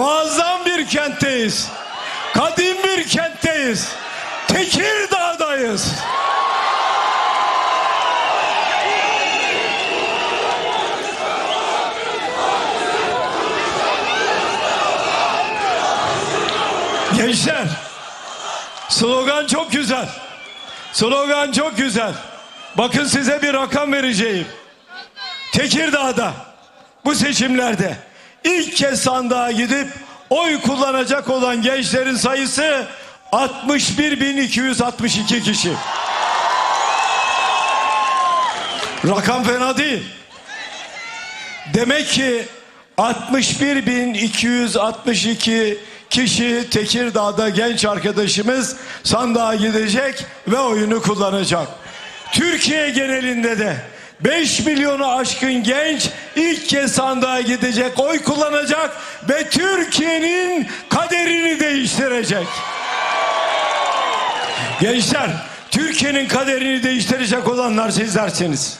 Muazzam bir kentteyiz. Kadim bir kentteyiz. Tekirdağ'dayız. Gençler, slogan çok güzel. Slogan çok güzel. Bakın size bir rakam vereceğim. Tekirdağ'da bu seçimlerde ilk kez sandığa gidip oy kullanacak olan gençlerin sayısı 61.262 kişi. Rakam fena değil. Demek ki 61.262 kişi Tekirdağ'da genç arkadaşımız sandığa gidecek ve oyunu kullanacak. Türkiye genelinde de 5 milyonu aşkın genç ilk kez sandığa gidecek, oy kullanacak ve Türkiye'nin kaderini değiştirecek. Gençler, Türkiye'nin kaderini değiştirecek olanlar sizlersiniz.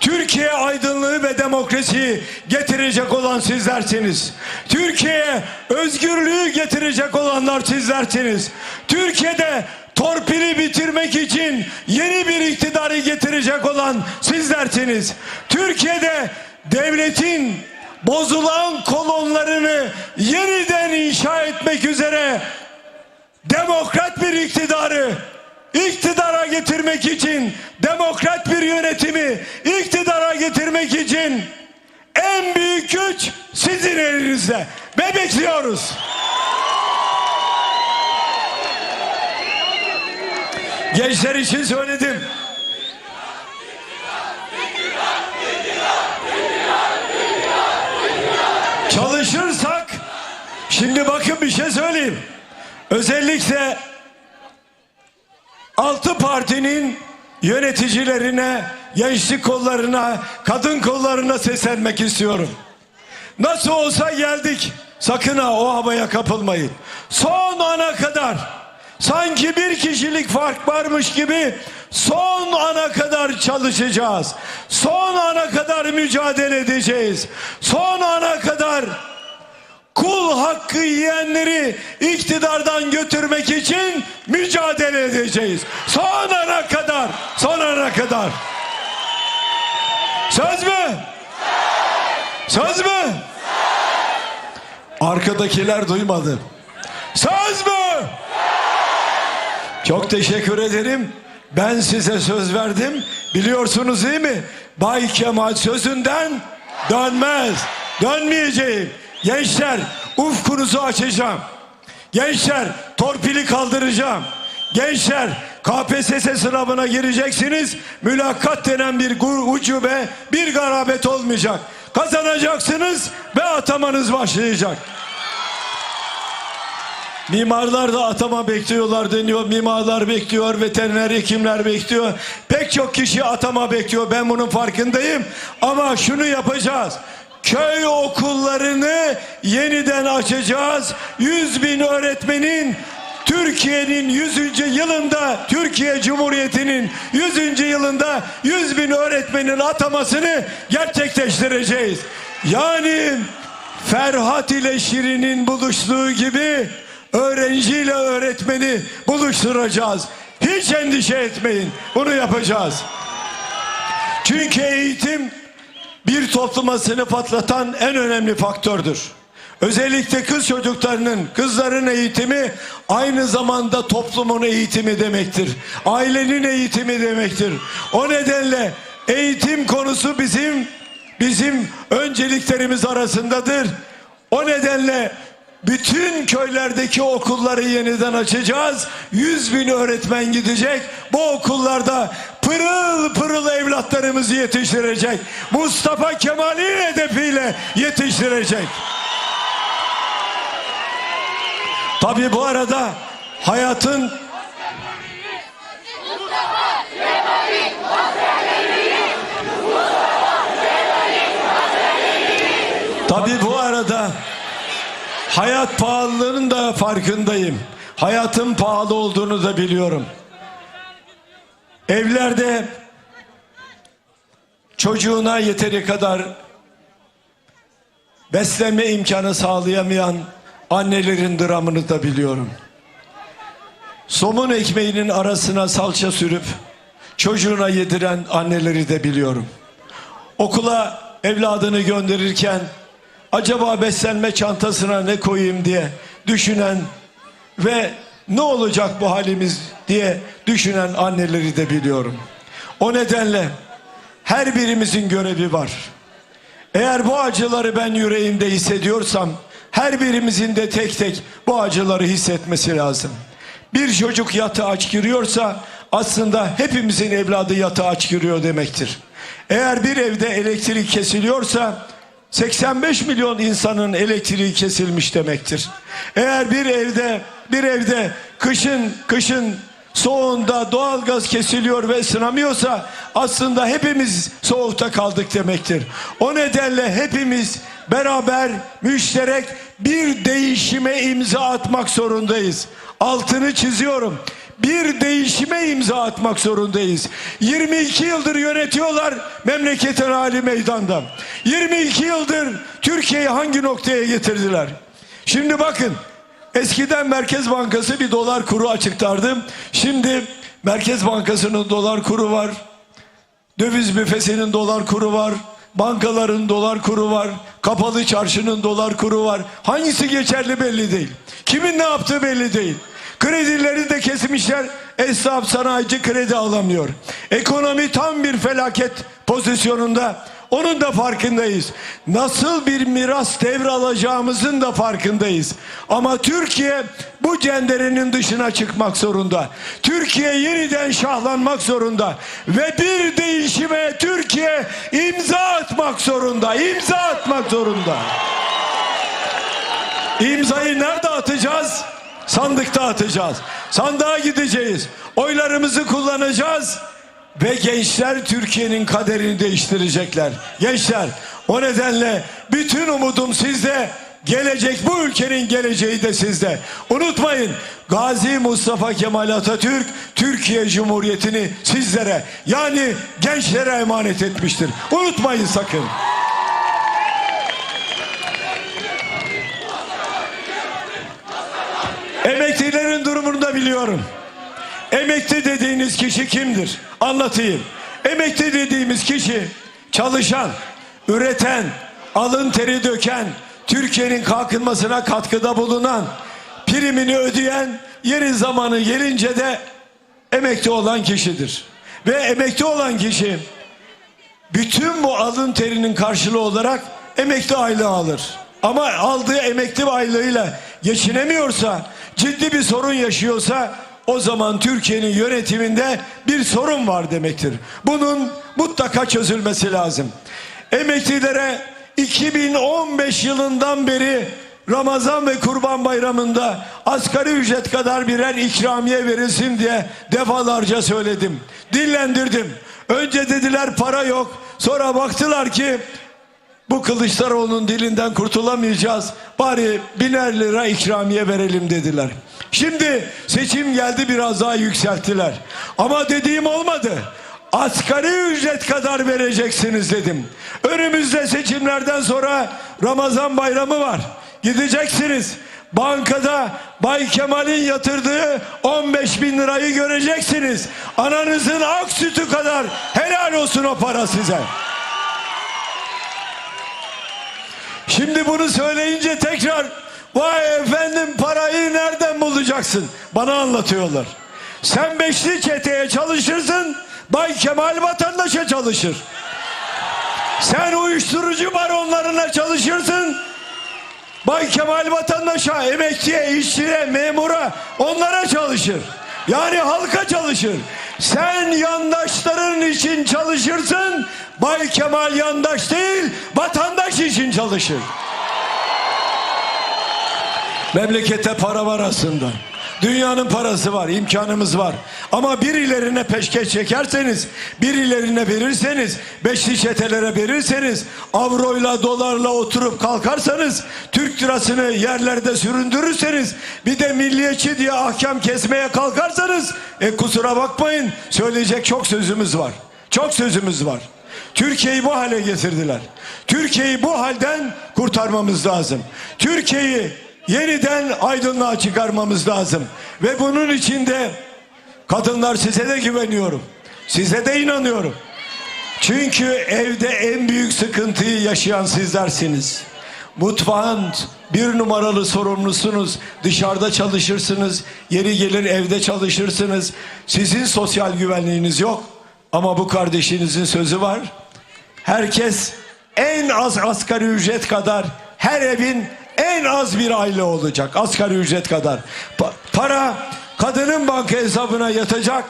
Türkiye aydınlığı ve demokrasiyi getirecek olan sizlersiniz. Türkiye'ye özgürlüğü getirecek olanlar sizlersiniz. Türkiye'de torpili bitirmek için yeni bir iktidarı getirecek olan sizlersiniz. Türkiye'de devletin bozulan kolonlarını yeniden inşa etmek üzere demokrat bir iktidarı iktidara getirmek için demokrat bir yönetimi iktidara getirmek için en büyük güç sizin elinizde ve bekliyoruz. Gençler için söyledim. Çalışırsak şimdi bakın bir şey söyleyeyim. Özellikle altı partinin yöneticilerine, gençlik kollarına, kadın kollarına seslenmek istiyorum. Nasıl olsa geldik. Sakın ha o havaya kapılmayın. Son ana kadar sanki bir kişilik fark varmış gibi son ana kadar çalışacağız. Son ana kadar mücadele edeceğiz. Son ana kadar kul hakkı yiyenleri iktidardan götürmek için mücadele edeceğiz. Son ana kadar, son ana kadar. Söz mü? Söz mü? Arkadakiler duymadı. Söz mü? Çok teşekkür ederim. Ben size söz verdim. Biliyorsunuz değil mi? Bay Kemal sözünden dönmez. Dönmeyeceğim. Gençler ufkunuzu açacağım. Gençler torpili kaldıracağım. Gençler KPSS sınavına gireceksiniz. Mülakat denen bir ucube, bir garabet olmayacak. Kazanacaksınız ve atamanız başlayacak. Mimarlar da atama bekliyorlar deniyor. Mimarlar bekliyor, veteriner hekimler bekliyor. Pek çok kişi atama bekliyor. Ben bunun farkındayım. Ama şunu yapacağız. Köy okullarını yeniden açacağız. 100 bin öğretmenin Türkiye'nin 100. yılında Türkiye Cumhuriyeti'nin 100. yılında 100 bin öğretmenin atamasını gerçekleştireceğiz. Yani Ferhat ile Şirin'in buluştuğu gibi öğrenciyle öğretmeni buluşturacağız. Hiç endişe etmeyin. Bunu yapacağız. Çünkü eğitim bir topluma sınıf atlatan en önemli faktördür. Özellikle kız çocuklarının, kızların eğitimi aynı zamanda toplumun eğitimi demektir. Ailenin eğitimi demektir. O nedenle eğitim konusu bizim bizim önceliklerimiz arasındadır. O nedenle bütün köylerdeki okulları yeniden açacağız. 100 bin öğretmen gidecek. Bu okullarda pırıl pırıl evlatlarımızı yetiştirecek. Mustafa Kemal'in hedefiyle yetiştirecek. Tabi bu arada hayatın Tabi bu arada hayat pahalılığının da farkındayım. Hayatın pahalı olduğunu da biliyorum. Evlerde çocuğuna yeteri kadar beslenme imkanı sağlayamayan annelerin dramını da biliyorum. Somun ekmeğinin arasına salça sürüp çocuğuna yediren anneleri de biliyorum. Okula evladını gönderirken acaba beslenme çantasına ne koyayım diye düşünen ve ne olacak bu halimiz diye düşünen anneleri de biliyorum. O nedenle her birimizin görevi var. Eğer bu acıları ben yüreğimde hissediyorsam her birimizin de tek tek bu acıları hissetmesi lazım. Bir çocuk yatağa aç giriyorsa aslında hepimizin evladı yatağa aç giriyor demektir. Eğer bir evde elektrik kesiliyorsa 85 milyon insanın elektriği kesilmiş demektir. Eğer bir evde bir evde kışın kışın soğuğunda doğalgaz kesiliyor ve ısınamıyorsa aslında hepimiz soğukta kaldık demektir. O nedenle hepimiz beraber müşterek bir değişime imza atmak zorundayız. Altını çiziyorum. Bir değişime imza atmak zorundayız. 22 yıldır yönetiyorlar memleketin hali meydanda. 22 yıldır Türkiye'yi hangi noktaya getirdiler? Şimdi bakın Eskiden Merkez Bankası bir dolar kuru açıklardı. Şimdi Merkez Bankası'nın dolar kuru var. Döviz büfesinin dolar kuru var. Bankaların dolar kuru var. Kapalı çarşının dolar kuru var. Hangisi geçerli belli değil. Kimin ne yaptığı belli değil. Kredileri de kesmişler. Esnaf sanayici kredi alamıyor. Ekonomi tam bir felaket pozisyonunda. Onun da farkındayız. Nasıl bir miras devralacağımızın da farkındayız. Ama Türkiye bu cenderenin dışına çıkmak zorunda. Türkiye yeniden şahlanmak zorunda. Ve bir değişime Türkiye imza atmak zorunda. İmza atmak zorunda. İmzayı nerede atacağız? Sandıkta atacağız. Sandığa gideceğiz. Oylarımızı kullanacağız. Ve gençler Türkiye'nin kaderini değiştirecekler. Gençler o nedenle bütün umudum sizde. Gelecek bu ülkenin geleceği de sizde. Unutmayın Gazi Mustafa Kemal Atatürk Türkiye Cumhuriyeti'ni sizlere yani gençlere emanet etmiştir. Unutmayın sakın. Emeklilerin durumunu da biliyorum. Emekli dediğiniz kişi kimdir? Anlatayım. Emekli dediğimiz kişi çalışan, üreten, alın teri döken, Türkiye'nin kalkınmasına katkıda bulunan, primini ödeyen, yeri zamanı gelince de emekli olan kişidir. Ve emekli olan kişi bütün bu alın terinin karşılığı olarak emekli aylığı alır. Ama aldığı emekli aylığıyla geçinemiyorsa, ciddi bir sorun yaşıyorsa o zaman Türkiye'nin yönetiminde bir sorun var demektir. Bunun mutlaka çözülmesi lazım. Emeklilere 2015 yılından beri Ramazan ve Kurban Bayramı'nda asgari ücret kadar birer ikramiye verilsin diye defalarca söyledim. Dillendirdim. Önce dediler para yok. Sonra baktılar ki bu Kılıçdaroğlu'nun dilinden kurtulamayacağız. Bari biner lira ikramiye verelim dediler. Şimdi seçim geldi biraz daha yükselttiler. Ama dediğim olmadı. Asgari ücret kadar vereceksiniz dedim. Önümüzde seçimlerden sonra Ramazan bayramı var. Gideceksiniz. Bankada Bay Kemal'in yatırdığı 15 bin lirayı göreceksiniz. Ananızın ak sütü kadar helal olsun o para size. Şimdi bunu söyleyince tekrar vay efendim parayı nereden bulacaksın? Bana anlatıyorlar. Sen beşli çeteye çalışırsın, Bay Kemal vatandaşa çalışır. Sen uyuşturucu baronlarına çalışırsın, Bay Kemal vatandaşa, emekliye, işçiye, memura onlara çalışır. Yani halka çalışır. Sen yandaşların için çalışırsın. Bay Kemal yandaş değil, vatandaş için çalışır. Memlekette para var aslında. Dünyanın parası var, imkanımız var. Ama birilerine peşkeş çekerseniz, birilerine verirseniz, beşli çetelere verirseniz, avroyla dolarla oturup kalkarsanız, Türk lirasını yerlerde süründürürseniz, bir de milliyetçi diye ahkam kesmeye kalkarsanız, e kusura bakmayın söyleyecek çok sözümüz var. Çok sözümüz var. Türkiye'yi bu hale getirdiler. Türkiye'yi bu halden kurtarmamız lazım. Türkiye'yi yeniden aydınlığa çıkarmamız lazım. Ve bunun için de kadınlar size de güveniyorum. Size de inanıyorum. Çünkü evde en büyük sıkıntıyı yaşayan sizlersiniz. Mutfağın bir numaralı sorumlusunuz. Dışarıda çalışırsınız. Yeri gelir evde çalışırsınız. Sizin sosyal güvenliğiniz yok. Ama bu kardeşinizin sözü var. Herkes en az asgari ücret kadar her evin en az bir aile olacak. Asgari ücret kadar. Pa- para kadının banka hesabına yatacak.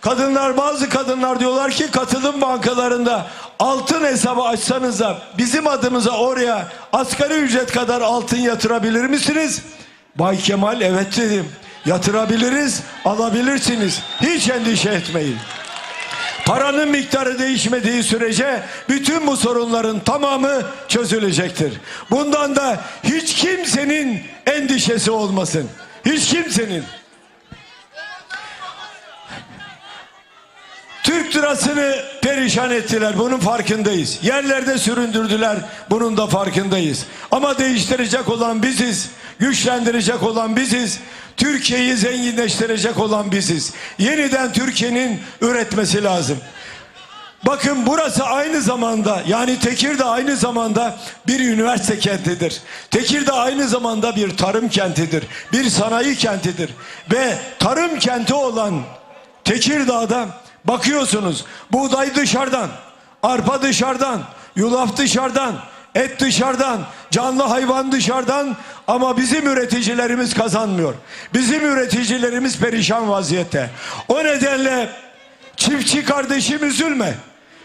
Kadınlar bazı kadınlar diyorlar ki katılım bankalarında altın hesabı açsanız da bizim adımıza oraya asgari ücret kadar altın yatırabilir misiniz? Bay Kemal evet dedim. Yatırabiliriz, alabilirsiniz. Hiç endişe etmeyin. Paranın miktarı değişmediği sürece bütün bu sorunların tamamı çözülecektir. Bundan da hiç kimsenin endişesi olmasın. Hiç kimsenin. Türk lirasını perişan ettiler. Bunun farkındayız. Yerlerde süründürdüler. Bunun da farkındayız. Ama değiştirecek olan biziz. Güçlendirecek olan biziz. Türkiye'yi zenginleştirecek olan biziz. Yeniden Türkiye'nin üretmesi lazım. Bakın burası aynı zamanda yani Tekirdağ aynı zamanda bir üniversite kentidir. Tekirdağ aynı zamanda bir tarım kentidir. Bir sanayi kentidir. Ve tarım kenti olan Tekirdağ'da bakıyorsunuz buğday dışarıdan, arpa dışarıdan, yulaf dışarıdan, et dışarıdan, canlı hayvan dışarıdan ama bizim üreticilerimiz kazanmıyor. Bizim üreticilerimiz perişan vaziyette. O nedenle çiftçi kardeşim üzülme.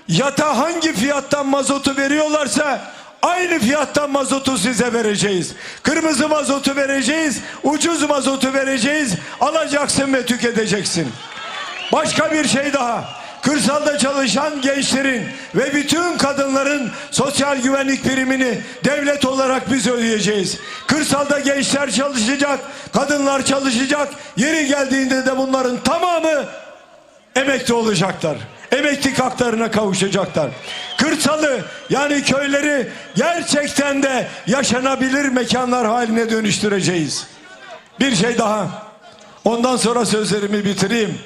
Yata hangi fiyattan mazotu veriyorlarsa aynı fiyattan mazotu size vereceğiz. Kırmızı mazotu vereceğiz, ucuz mazotu vereceğiz. Alacaksın ve tüketeceksin. Başka bir şey daha. Kırsalda çalışan gençlerin ve bütün kadınların sosyal güvenlik primini devlet olarak biz ödeyeceğiz. Kırsalda gençler çalışacak, kadınlar çalışacak. Yeri geldiğinde de bunların tamamı emekli olacaklar. Emeklilik haklarına kavuşacaklar. Kırsalı yani köyleri gerçekten de yaşanabilir mekanlar haline dönüştüreceğiz. Bir şey daha. Ondan sonra sözlerimi bitireyim.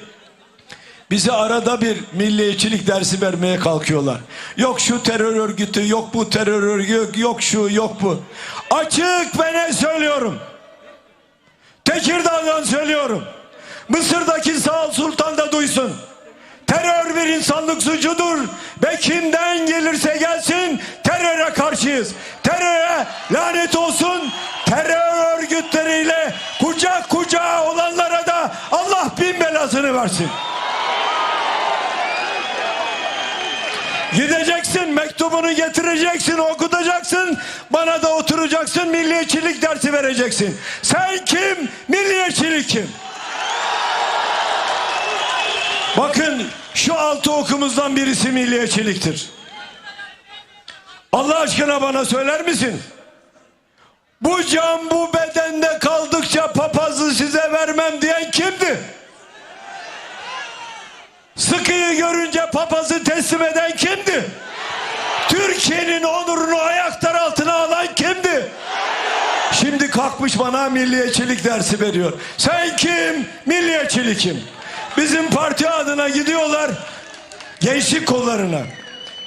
Bize arada bir milliyetçilik dersi vermeye kalkıyorlar. Yok şu terör örgütü, yok bu terör örgütü, yok şu, yok bu. Açık ve ne söylüyorum? Tekirdağ'dan söylüyorum. Mısır'daki Sağ Sultan da duysun. Terör bir insanlık suçudur ve kimden gelirse gelsin teröre karşıyız. Teröre lanet olsun. Terör örgütleriyle kucak kucağa olanlara da Allah bin belasını versin. Gideceksin mektubunu getireceksin okutacaksın bana da oturacaksın milliyetçilik dersi vereceksin. Sen kim milliyetçilik kim? Bakın şu altı okumuzdan birisi milliyetçiliktir. Allah aşkına bana söyler misin? Bu can bu bedende kaldıkça papazı size vermem diyen kimdi? Sıkıyı görünce papazı teslim eden kimdi? Türkiye'nin onurunu ayaklar altına alan kimdi? Şimdi kalkmış bana milliyetçilik dersi veriyor. Sen kim? Milliyetçilik kim? Bizim parti adına gidiyorlar gençlik kollarına.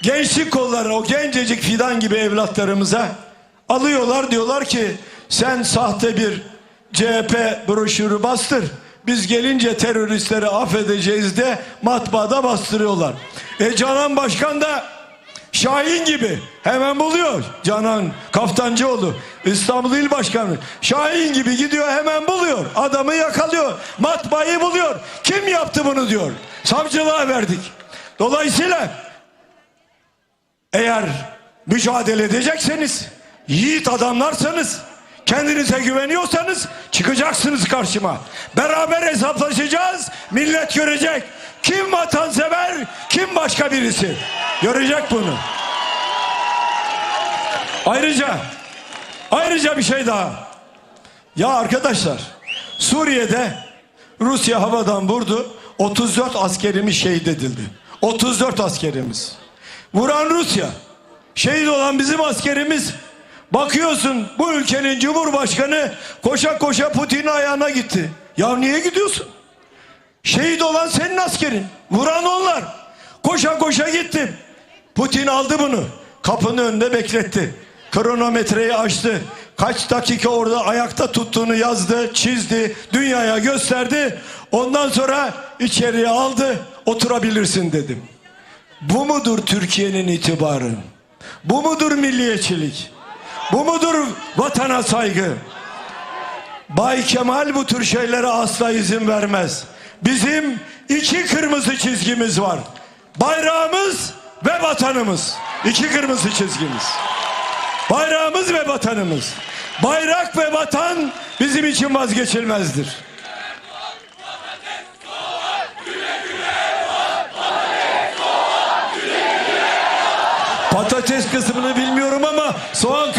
Gençlik kolları o gencecik fidan gibi evlatlarımıza alıyorlar diyorlar ki sen sahte bir CHP broşürü bastır. Biz gelince teröristleri affedeceğiz de matbaada bastırıyorlar. E Canan Başkan da Şahin gibi. Hemen buluyor Canan Kaftancıoğlu İstanbul İl Başkanı. Şahin gibi gidiyor hemen buluyor. Adamı yakalıyor matbaayı buluyor. Kim yaptı bunu diyor. Savcılığa verdik. Dolayısıyla eğer mücadele edecekseniz yiğit adamlarsanız kendinize güveniyorsanız çıkacaksınız karşıma. Beraber hesaplaşacağız millet görecek. Kim vatansever kim başka birisi? Görecek bunu. Ayrıca ayrıca bir şey daha. Ya arkadaşlar Suriye'de Rusya havadan vurdu 34 askerimiz şehit edildi. 34 askerimiz. Vuran Rusya. Şehit olan bizim askerimiz. Bakıyorsun bu ülkenin cumhurbaşkanı koşa koşa Putin'in ayağına gitti. Ya niye gidiyorsun? Şehit olan senin askerin. Vuran onlar. Koşa koşa gittim. Putin aldı bunu. Kapının önünde bekletti. Kronometreyi açtı. Kaç dakika orada ayakta tuttuğunu yazdı, çizdi, dünyaya gösterdi. Ondan sonra içeriye aldı, oturabilirsin dedim. Bu mudur Türkiye'nin itibarı? Bu mudur milliyetçilik? Bu mudur vatana saygı? Bay Kemal bu tür şeylere asla izin vermez. Bizim iki kırmızı çizgimiz var. Bayrağımız ve vatanımız. İki kırmızı çizgimiz. Bayrağımız ve vatanımız. Bayrak ve vatan bizim için vazgeçilmezdir. Patates kısmını bilmiyorum ama soğan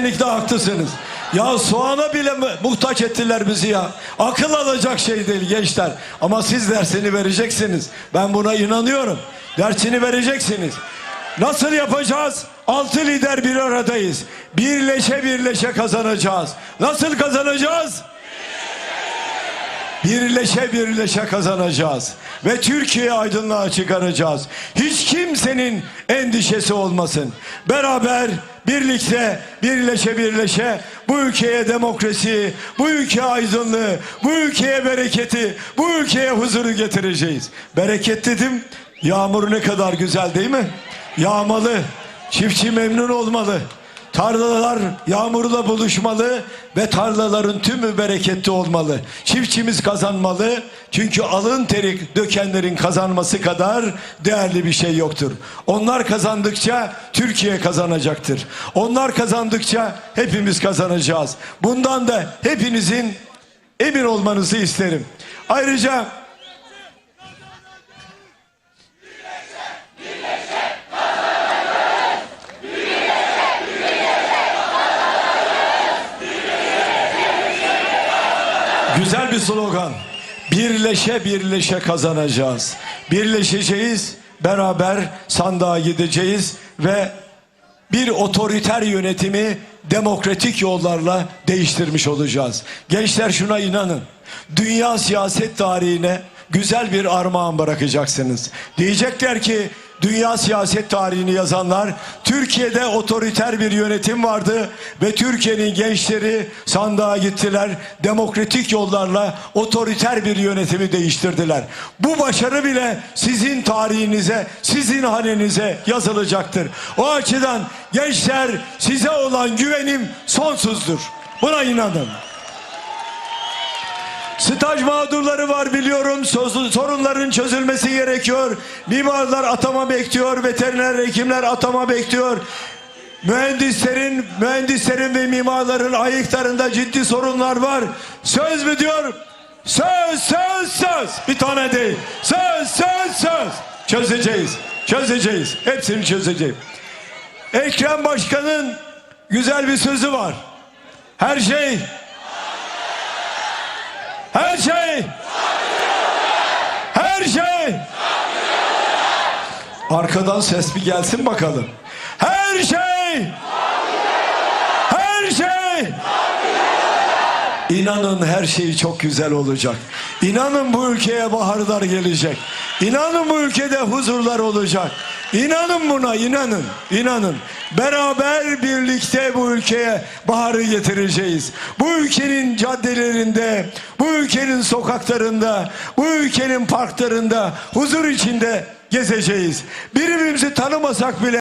kesinlikle haklısınız. Ya soğana bile muhtaç ettiler bizi ya. Akıl alacak şey değil gençler. Ama siz dersini vereceksiniz. Ben buna inanıyorum. Dersini vereceksiniz. Nasıl yapacağız? Altı lider bir aradayız. Birleşe birleşe kazanacağız. Nasıl kazanacağız? Birleşe birleşe kazanacağız. Ve Türkiye'yi aydınlığa çıkaracağız. Hiç kimsenin endişesi olmasın. Beraber, birlikte, birleşe birleşe bu ülkeye demokrasi, bu ülkeye aydınlığı, bu ülkeye bereketi, bu ülkeye huzuru getireceğiz. Bereket dedim, yağmur ne kadar güzel değil mi? Yağmalı, çiftçi memnun olmalı. Tarlalar yağmurla buluşmalı ve tarlaların tümü bereketli olmalı. Çiftçimiz kazanmalı çünkü alın teri dökenlerin kazanması kadar değerli bir şey yoktur. Onlar kazandıkça Türkiye kazanacaktır. Onlar kazandıkça hepimiz kazanacağız. Bundan da hepinizin emin olmanızı isterim. Ayrıca Güzel bir slogan. Birleşe birleşe kazanacağız. Birleşeceğiz, beraber sandığa gideceğiz ve bir otoriter yönetimi demokratik yollarla değiştirmiş olacağız. Gençler şuna inanın. Dünya siyaset tarihine güzel bir armağan bırakacaksınız. Diyecekler ki dünya siyaset tarihini yazanlar Türkiye'de otoriter bir yönetim vardı ve Türkiye'nin gençleri sandığa gittiler. Demokratik yollarla otoriter bir yönetimi değiştirdiler. Bu başarı bile sizin tarihinize, sizin hanenize yazılacaktır. O açıdan gençler size olan güvenim sonsuzdur. Buna inanın. Staj mağdurları var biliyorum. Sorunların çözülmesi gerekiyor. Mimarlar atama bekliyor. Veteriner hekimler atama bekliyor. Mühendislerin, mühendislerin ve mimarların ayıklarında ciddi sorunlar var. Söz mü diyor? Söz, söz, söz. Bir tane değil. Söz, söz, söz. Çözeceğiz. Çözeceğiz. Hepsini çözeceğiz. Ekrem Başkan'ın güzel bir sözü var. Her şey her şey. Her şey. Arkadan ses bir gelsin bakalım. Her şey. Her şey. İnanın her şey çok güzel olacak. İnanın bu ülkeye baharlar gelecek. İnanın bu ülkede huzurlar olacak. İnanın buna inanın. inanın. Beraber birlikte bu ülkeye baharı getireceğiz. Bu ülkenin caddelerinde, bu ülkenin sokaklarında, bu ülkenin parklarında huzur içinde gezeceğiz. Birbirimizi tanımasak bile